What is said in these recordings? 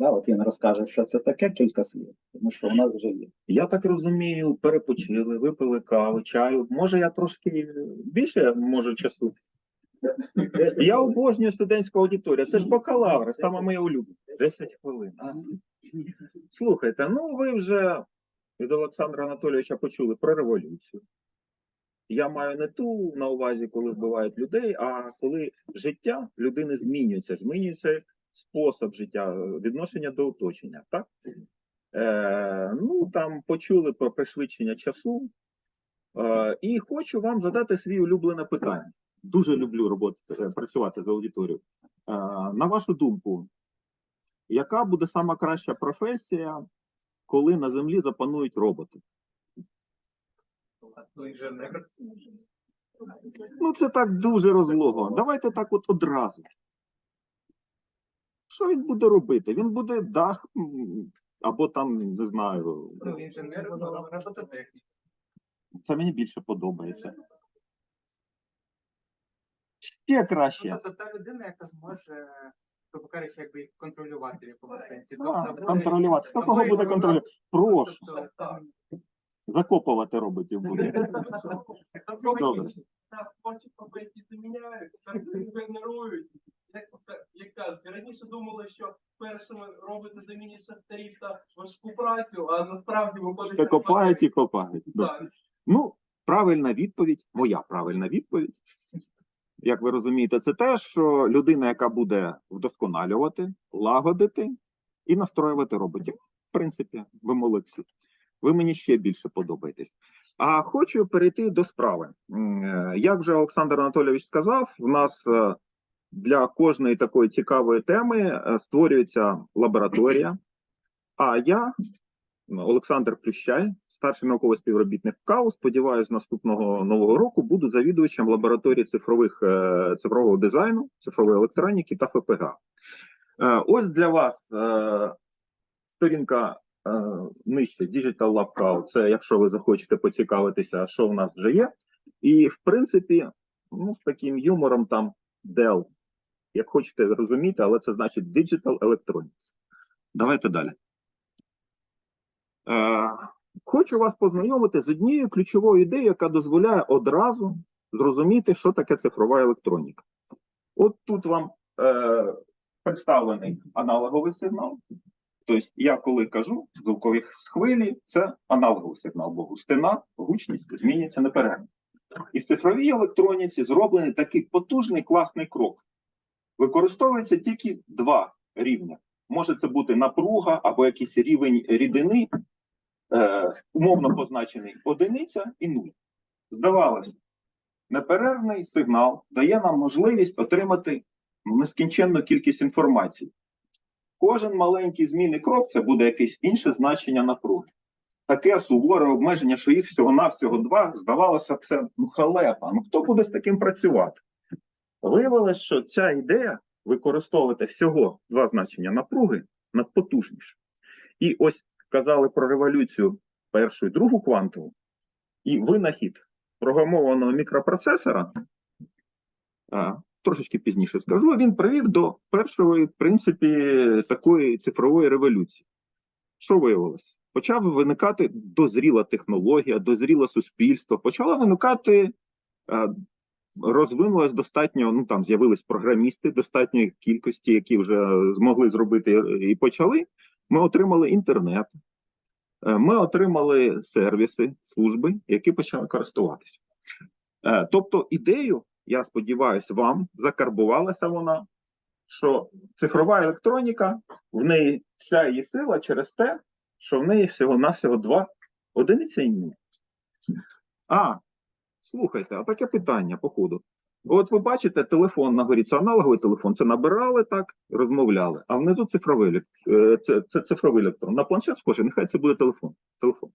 Да, от він розкаже, що це таке кілька слів, тому що у нас вже є. Я так розумію, перепочили, випили каву, чаю. Може, я трошки більше можу часу. Я обожнюю студентську аудиторію. Це ж бакалаври, саме моє улюблене. 10 хвилин. Слухайте, ну ви вже від Олександра Анатолійовича почули про революцію. Я маю не ту на увазі, коли вбивають людей, а коли життя людини змінюється, змінюється спосіб життя, відношення до оточення. Так? Е, ну там почули про пришвидшення часу. Е, і хочу вам задати свій улюблене питання. Дуже люблю роботи, е, працювати з аудиторією. Е, на вашу думку, яка буде сама краща професія, коли на землі запанують роботи? Ну. Ну, це так дуже розлого. Давайте так от одразу. Що він буде робити? Він буде дах або там, не знаю, Ну, інженер, ну, робототехнік. це мені більше подобається. Ще краще. Тобто та людина, яка зможе, грубо кажучи, якби контролювати в якомусь сенсі. А, буде- контролювати. Хто кого буде контролювати? Прошу, Тобто, закопувати роботів буде. Добре. Нас творчі професії заміняють, так генерують. Кажуть, раніше думали, що першими роботи замінять шахтарів та важку працю, а насправді виходить... Все копають і копають. Так. Ну, правильна відповідь, моя правильна відповідь. Як ви розумієте, це те, що людина, яка буде вдосконалювати, лагодити і настроювати роботів. В принципі, ви молодці. Ви мені ще більше подобаєтесь. А хочу перейти до справи. Е, Як вже Олександр Анатолійович сказав, в нас е, для кожної такої цікавої теми е, створюється лабораторія. А я Олександр Плющай, старший науковий співробітник КАУ. Сподіваюся, наступного нового року буду завідувачем лабораторії цифрових е, цифрового дизайну, цифрової електроніки та ФПГ. Е, ось для вас сторінка нижче Digital Lab CAU. Це якщо ви захочете поцікавитися, що в нас вже є. І в принципі, ну, з таким юмором там Dell. Як хочете розуміти, але це значить Digital Electronics. Давайте далі. Е, Хочу вас познайомити з однією ключовою ідеєю, яка дозволяє одразу зрозуміти, що таке цифрова електроніка. От тут вам е, представлений аналоговий сигнал. Тобто, я коли кажу звукові хвилі, це аналоговий сигнал, бо густина, гучність змінюється неперервно. І в цифровій електроніці зроблений такий потужний класний крок. Використовується тільки два рівня. Може це бути напруга або якийсь рівень рідини, е, умовно позначений одиниця і нуль. Здавалося, неперервний сигнал дає нам можливість отримати нескінченну кількість інформації. Кожен маленький змінний крок це буде якесь інше значення напруги. Таке суворе обмеження, що їх всього-навсього два, здавалося це ну, халепа. Ну хто буде з таким працювати? Виявилось, що ця ідея використовувати всього два значення напруги надпотужніше. І ось казали про революцію першу і другу квантову, і винахід програмованого мікропроцесора, а, трошечки пізніше скажу, він привів до першої, в принципі, такої цифрової революції. Що виявилось? Почав виникати дозріла технологія, дозріле суспільство, почало виникати, е, розвинулось достатньо, ну там з'явились програмісти достатньої кількості, які вже змогли зробити і почали. Ми отримали інтернет, Е, ми отримали сервіси, служби, які почали користуватися. Е, Тобто, ідею, я сподіваюся, вам закарбувалася вона, що цифрова електроніка, в неї вся її сила через те, що в неї всього-навсього два одиниця і нуль. А, слухайте, а таке питання, походу. От ви бачите, телефон на горі, це аналоговий телефон, це набирали так, розмовляли, а внизу цифровий, е, це, це цифровий електрон. На планшет схоже, нехай це буде телефон. телефон.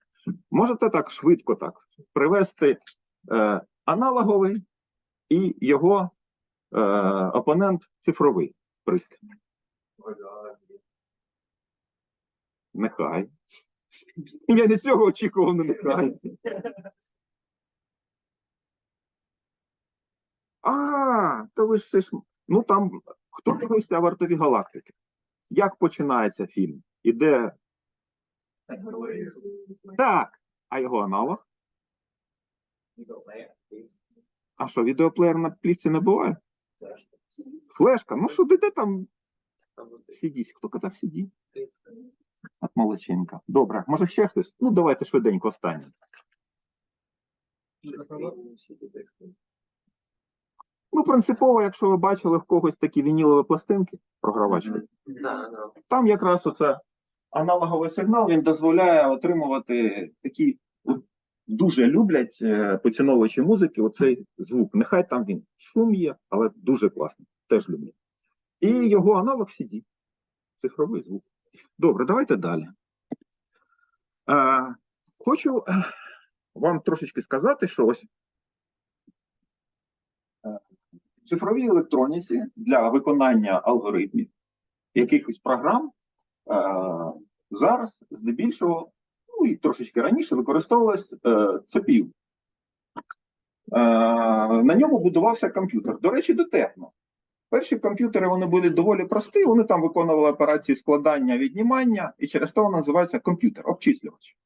Можете так швидко так привести е, аналоговий і його е, опонент цифровий пристрій. Нехай. Я не цього очікував, нехай. А, то ви ж ж. Ну там хто дивився вартові галактики? Як починається фільм? Іде так, а його аналог? А що, відеоплеєр на плівці не буває? Флешка, ну що, де, де там сидіть? Хто казав сидіть? От молодчинка. Добре, може ще хтось? Ну, давайте швиденько останнє. Ну, принципово, якщо ви бачили в когось такі вінілові пластинки, програвачки, там якраз оце аналоговий сигнал, він дозволяє отримувати такі от, дуже люблять е, поціновувачі музики оцей звук. Нехай там він шум є, але дуже класний, теж люблять. І його аналог CD, цифровий звук. Добре, давайте далі. Е, хочу е, вам трошечки сказати, що ось цифровій електроніці для виконання алгоритмів якихось програм е, зараз здебільшого, ну і трошечки раніше використовувалась е. Е, на ньому будувався комп'ютер. До речі, дотепно. Перші комп'ютери вони були доволі прості, вони там виконували операції складання, віднімання, і через те вони називаються комп'ютер, обчислювач.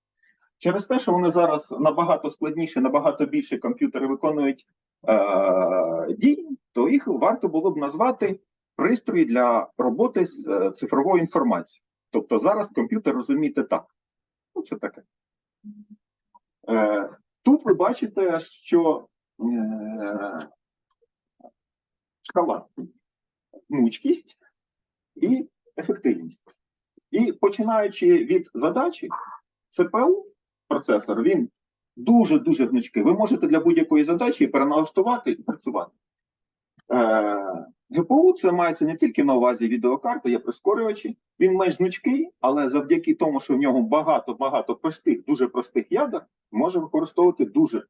Через те, що вони зараз набагато складніші, набагато більше комп'ютери виконують е, дії, то їх варто було б назвати пристрої для роботи з е, цифровою інформацією. Тобто зараз комп'ютер розумієте так. Ну, це таке. Е, тут ви бачите, що е, шкала гнучкість і ефективність. І починаючи від задачі, ЦПУ, процесор, він дуже-дуже гнучкий. Ви можете для будь-якої задачі переналаштувати і працювати. Е, ГПУ це мається не тільки на увазі відеокарти, є прискорювачі. Він менш гнучкий, але завдяки тому, що в нього багато-багато простих, дуже простих ядер, може використовувати дуже е,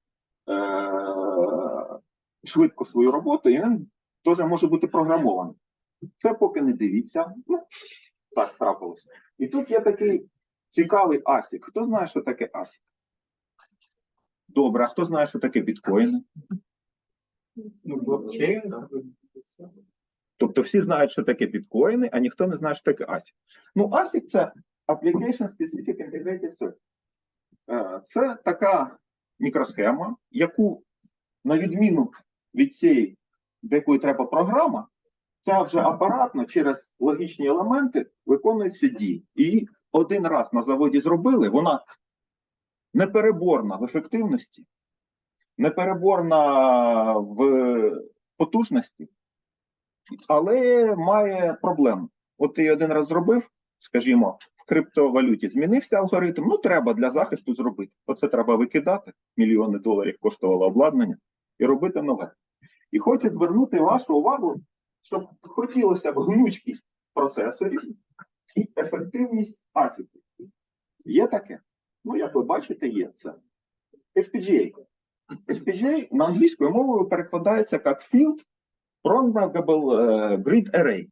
швидко свою роботу, і він теж може бути програмований. Це поки не дивіться. Ну, так трапилося. І тут є такий цікавий ASIC. Хто знає, що таке ASIC? Добре, а хто знає, що таке біткоїни? Ну, блокчейн. Тобто всі знають, що таке біткоїни, а ніхто не знає, що таке ASIC. Ну, ASIC це Application Specific Integrated Circuit. Е, Це така мікросхема, яку, на відміну від цієї, до якої треба програма, ця вже апаратно через логічні елементи виконується дії. І один раз на заводі зробили, вона непереборна в ефективності, непереборна в потужності, але має проблему. От ти один раз зробив, скажімо, в криптовалюті змінився алгоритм. Ну, треба для захисту зробити. Оце треба викидати. Мільйони доларів коштувало обладнання і робити нове. І хочу звернути вашу увагу, щоб хотілося б гнучкість процесорів і ефективність асіків. Є таке? Ну, як ви бачите, є це. FPGA. FPGA на англійською мовою перекладається як Field Programmable е, Grid Array.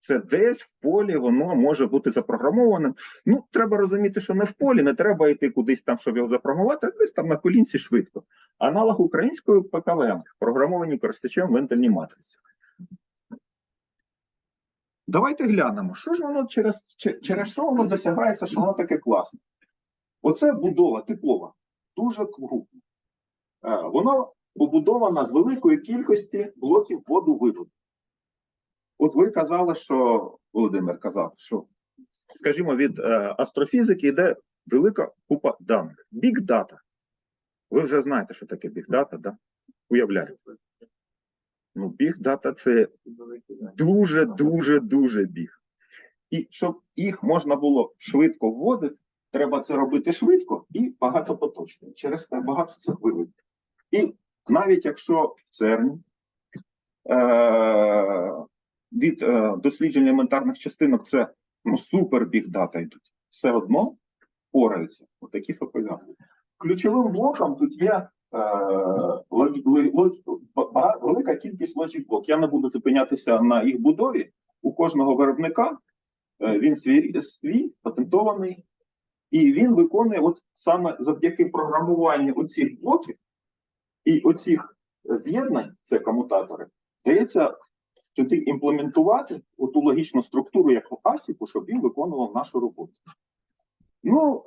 Це десь в полі воно може бути запрограмованим. Ну, треба розуміти, що не в полі, не треба йти кудись там, щоб його запрограмувати, а десь там на колінці швидко. Аналог української ПКВМ, програмовані користувачем вентильні матриці. Давайте глянемо, що ж воно через, через що воно досягається, що воно таке класне. Оце будова типова, дуже крупна. Е, Воно побудована з великої кількості блоків воду-виводу. От ви казали, що Володимир казав, що, скажімо, від е, астрофізики йде велика купа даних. Big data. Ви вже знаєте, що таке big data, да? Уявляєте. Ну, big data це дуже, дуже, біг. І щоб їх можна було швидко вводити, треба це робити швидко і багатопоточно. Через це багато цих виводів. І навіть якщо в ЦЕРНі е- від е- досліджень елементарних частинок це ну, супер біг дата йдуть, все одно пораються отакі факуляри. Ключовим блоком тут є е, велика кількість лоджік блок. Я не буду зупинятися на їх будові. У кожного виробника е, він свій, свій патентований, і він виконує от саме завдяки програмуванню оцих блоків і оцих з'єднань, це комутатори, дається туди імплементувати ту логічну структуру, як в ASIC, щоб він виконував нашу роботу. Ну,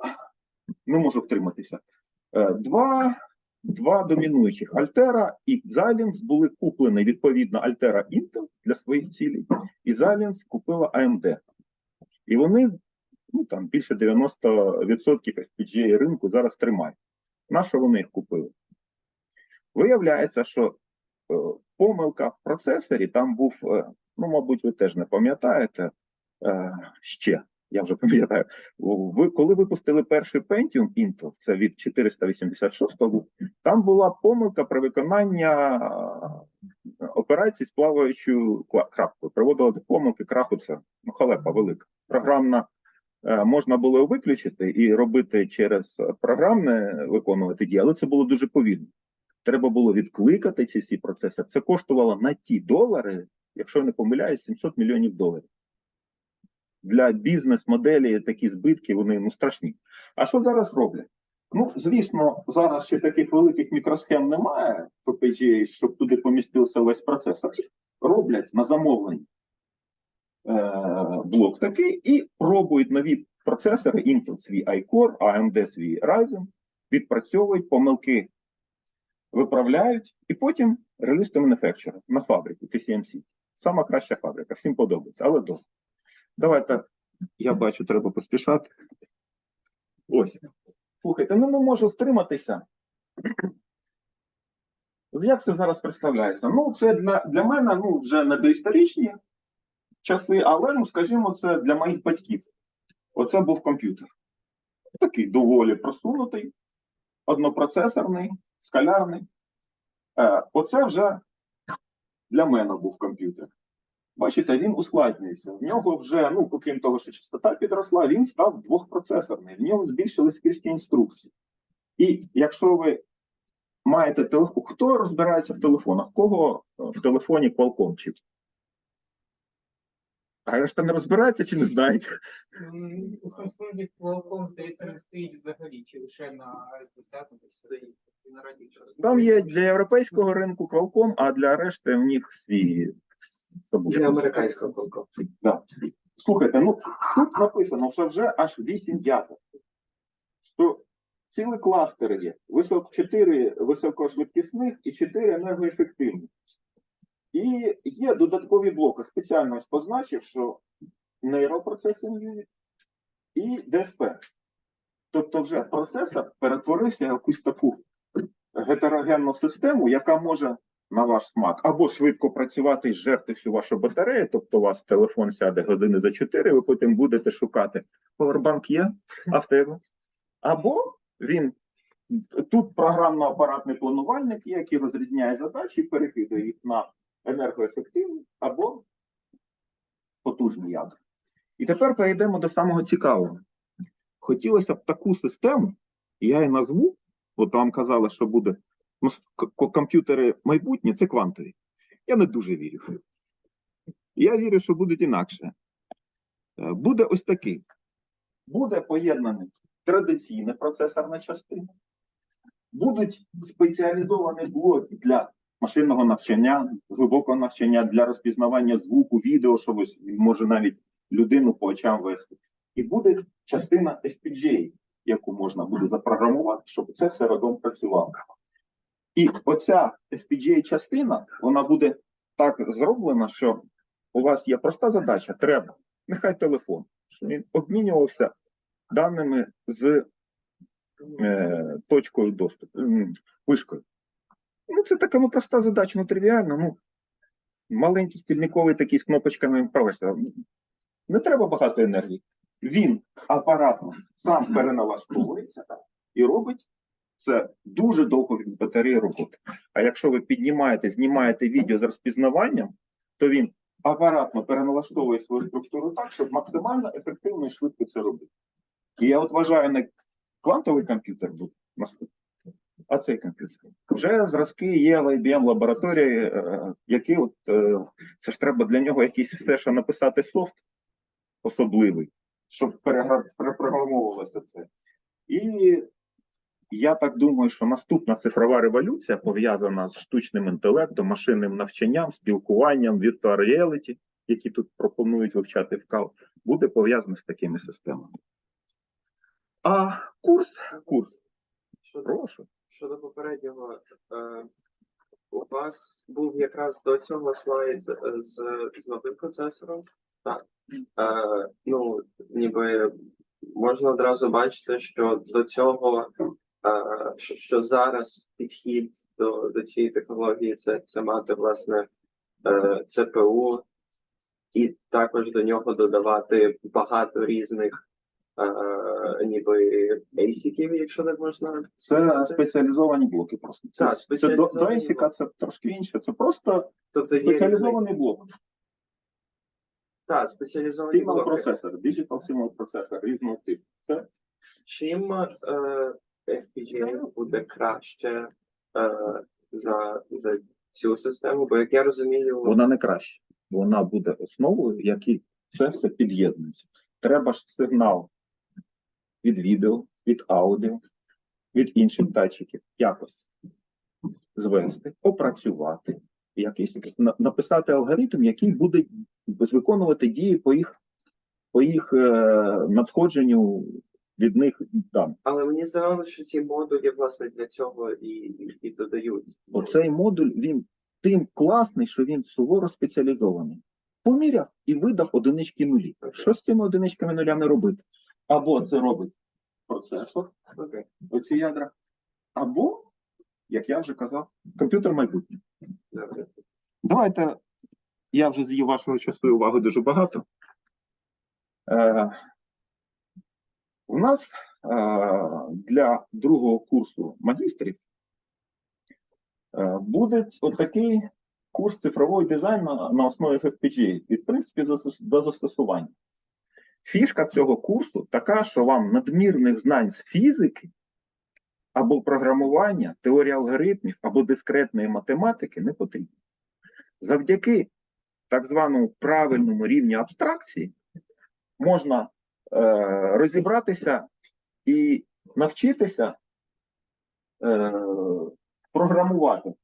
не можу втриматися. Е, Два, два домінуючих Altera і Xilinx були куплені відповідно Altera Intel для своїх цілей, і Xilinx купила AMD. І вони ну, там, більше 90% FPGA ринку зараз тримають. На що вони їх купили? Виявляється, що е, помилка в процесорі там був, е, ну, мабуть, ви теж не пам'ятаєте е, ще. Я вже пам'ятаю, ви коли випустили перший Pentium Intel, це від 486 го там була помилка при виконанні е, операцій з плаваючою крапкою. Приводила до помилки краху. Це ну, халепа велика. Програмна можна було виключити і робити через програмне виконувати дії, але це було дуже повільно. Треба було відкликати ці всі процеси. Це коштувало на ті долари, якщо я не помиляюсь, 700 мільйонів доларів. Для бізнес-моделі такі збитки вони ну страшні. А що зараз роблять? Ну, звісно, зараз ще таких великих мікросхем немає в FPGA, щоб туди помістився весь процесор. Роблять на замовлення е, блок такий і пробують нові процесори Intel свій iCore, AMD свій Ryzen, відпрацьовують помилки, виправляють і потім реліз to manufacturer на фабрику TSMC. Сама краща фабрика, всім подобається, але довго. Давайте, я бачу, треба поспішати. Ось. Слухайте, ну не можу втриматися. Як це зараз представляється? Ну, це для, для мене ну, вже не доісторичні часи, але, ну, скажімо, це для моїх батьків. Оце був комп'ютер. Такий доволі просунутий, однопроцесорний, скалярний. Е, оце вже для мене був комп'ютер. Бачите, він ускладнюється. В нього вже, ну, окрім того, що частота підросла, він став двохпроцесорний. В нього збільшились скрізь інструкції. І якщо ви маєте телефон, хто розбирається в телефонах? Кого е, в телефоні Qualcomm чіп? А решта не розбирається чи не знають? У Samsung Qualcomm, здається, не стоїть взагалі, чи лише на S10 стоїть. Там є для європейського ринку Qualcomm, а для решти в них свій. Для американського. Да. Слухайте, ну тут написано, що вже аж 8 ядер. Що цілі кластери є. Висок, 4 високошвидкісних і 4 енергоефективних. І є додаткові блоки. Спеціально позначив, що нейропроцесинг і ДСП. Тобто вже процесор перетворився в якусь таку гетерогенну систему, яка може на ваш смак або швидко працювати і зжерти всю вашу батарею, тобто у вас телефон сяде години за 4, ви потім будете шукати повербанк є, а в тебе. Або він тут програмно-апаратний планувальник який розрізняє задачі перекидає їх на енергоефективні або потужні ядра. І тепер перейдемо до самого цікавого. Хотілося б таку систему, я її назву, от вам казали, що буде ну, комп'ютери майбутнє, це квантові. Я не дуже вірю. Я вірю, що буде інакше. Е, Буде ось такий. Буде поєднаний традиційна процесорна частина, будуть спеціалізовані блоки для машинного навчання, глибокого навчання, для розпізнавання звуку, відео, що ось може навіть людину по очам вести. І буде частина FPGA, яку можна буде запрограмувати, щоб це все разом працювало. І оця FPGA частина, вона буде так зроблена, що у вас є проста задача, треба, нехай телефон, щоб він обмінювався даними з е, точкою доступу, вишкою. Ну, це така ну, проста задача, ну тривіальна. Ну, маленький стільниковий такий з кнопочками прогресу. Не треба багато енергії. Він апаратно сам переналаштовується і робить це дуже довго від батареї роботи. А якщо ви піднімаєте, знімаєте відео з розпізнаванням, то він апаратно переналаштовує свою структуру так, щоб максимально ефективно і швидко це робити. І я от вважаю, не квантовий комп'ютер буде наступний, а цей комп'ютер. Вже зразки є в IBM лабораторії, е, які от е, це ж треба для нього якийсь все, що написати софт особливий, щоб перепрограмовувалося це. І я так думаю, що наступна цифрова революція пов'язана з штучним інтелектом, машинним навчанням, спілкуванням, virtual reality, які тут пропонують вивчати в КАЛ, буде пов'язана з такими системами. А курс, курс, прошу. Щодо попереднього, е, у вас був якраз до цього слайд е, з, з новим процесором. Так. Е, ну, ніби можна одразу бачити, що до цього, що, що зараз підхід до, до цієї технології це, це мати власне е, ЦПУ, і також до нього додавати багато різних. Ніби ASIC-ів, якщо так можна Це спеціалізовані блоки просто. Це, Так, це до, блоки. це трошки інше. Це просто Тобто є спеціалізований блок. так, спеціалізовані Signal блоки. процесор, digital signal процесор різного типу. Це Чим е, FPGA буде краще е, за, за цю систему? Бо як я розумію, вона не краще. Вона буде основою, якій це все під'єднується. Треба ж сигнал від відео, від аудіо, від інших датчиків якось звести, опрацювати, якийсь написати алгоритм, який буде виконувати дії по їх, по їх е, надходженню від них даних. але мені здавалося, що ці модулі власне для цього і, і, і додають. Оцей модуль він тим класний, що він суворо спеціалізований. Поміряв і видав одинички нулі. Що з цими одиничками нулями робити? Або це робить процесор, оці ядра, або, як я вже казав, комп'ютер майбутнє. Давайте я вже з'їв вашого часу і уваги дуже багато. Е, у нас е, для другого курсу магістрів е, буде отакий курс цифровий дизайн на, на основі FFPGA. І, в принципі, до застосування. Фішка цього курсу така, що вам надмірних знань з фізики або програмування, теорії алгоритмів, або дискретної математики не потрібно. Завдяки так званому правильному рівню абстракції можна е, розібратися і навчитися е, програмувати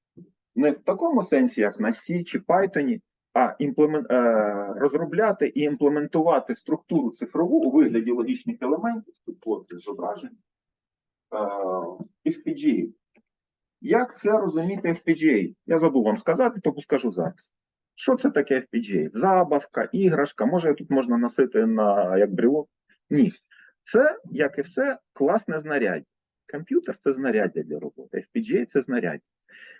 не в такому сенсі, як на C чи Python, а імплемен, е, розробляти і імплементувати структуру цифрову у вигляді логічних елементів, тут плоти зображень, е, FPGA. Як це розуміти FPGA? Я забув вам сказати, тому скажу зараз. Що це таке FPGA? Забавка, іграшка, може тут можна носити на як брелок? Ні. Це, як і все, класне знаряддя. Комп'ютер це знаряддя для роботи. FPGA це знаряддя.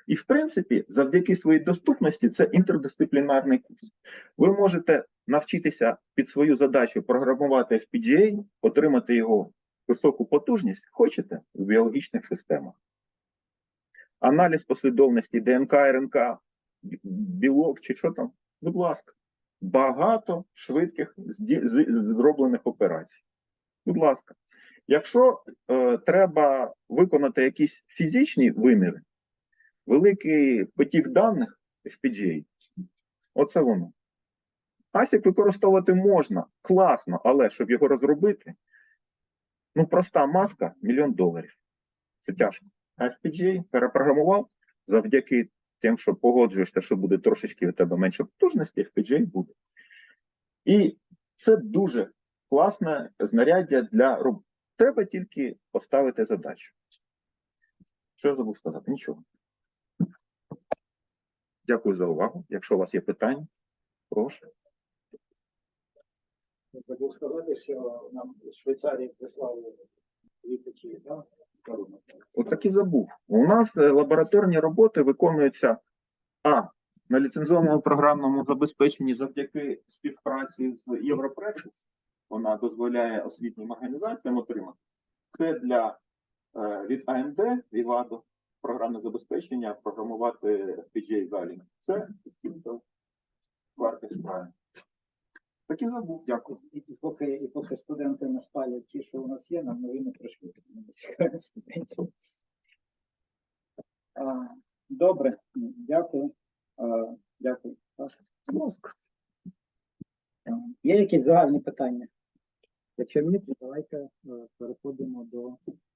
І, в принципі, завдяки своїй доступності, це інтердисциплінарний курс. Ви можете навчитися під свою задачу програмувати FPGA, отримати його високу потужність, хочете в біологічних системах. Аналіз послідовності ДНК, РНК, білок чи що там, будь ласка, багато швидких зроблених операцій. Будь ласка, якщо е, треба виконати якісь фізичні виміри, великий потік даних FPGA, оце воно. ASIC використовувати можна, класно, але щоб його розробити, ну проста маска мільйон доларів. Це тяжко. А FPGA перепрограмував завдяки тим, що погоджуєшся, що буде трошечки у тебе менше потужності, FPGA буде. І це дуже класне знаряддя для роботи. Треба тільки поставити задачу. Що я забув сказати? Нічого. Дякую за увагу. Якщо у вас є питання, прошу. Забув сказати, що нам Швейцарії прислали дві такі, да, коронки. От так і забув. У нас е, лабораторні роботи виконуються а на ліцензованому програмному забезпеченні завдяки співпраці з Європрекс. Вона дозволяє освітнім організаціям отримати. Це для е, від AMD, Vivado, програмне забезпечення, програмувати FPGA залі. Це варте справи. Так і забув, дякую. І, і поки, і поки студенти не спалять ті, що у нас є, нам новини прийшли. Студентів. Добре, дякую. А, Дякую. Є якісь загальні питання? Якщо ні, то давайте е, переходимо до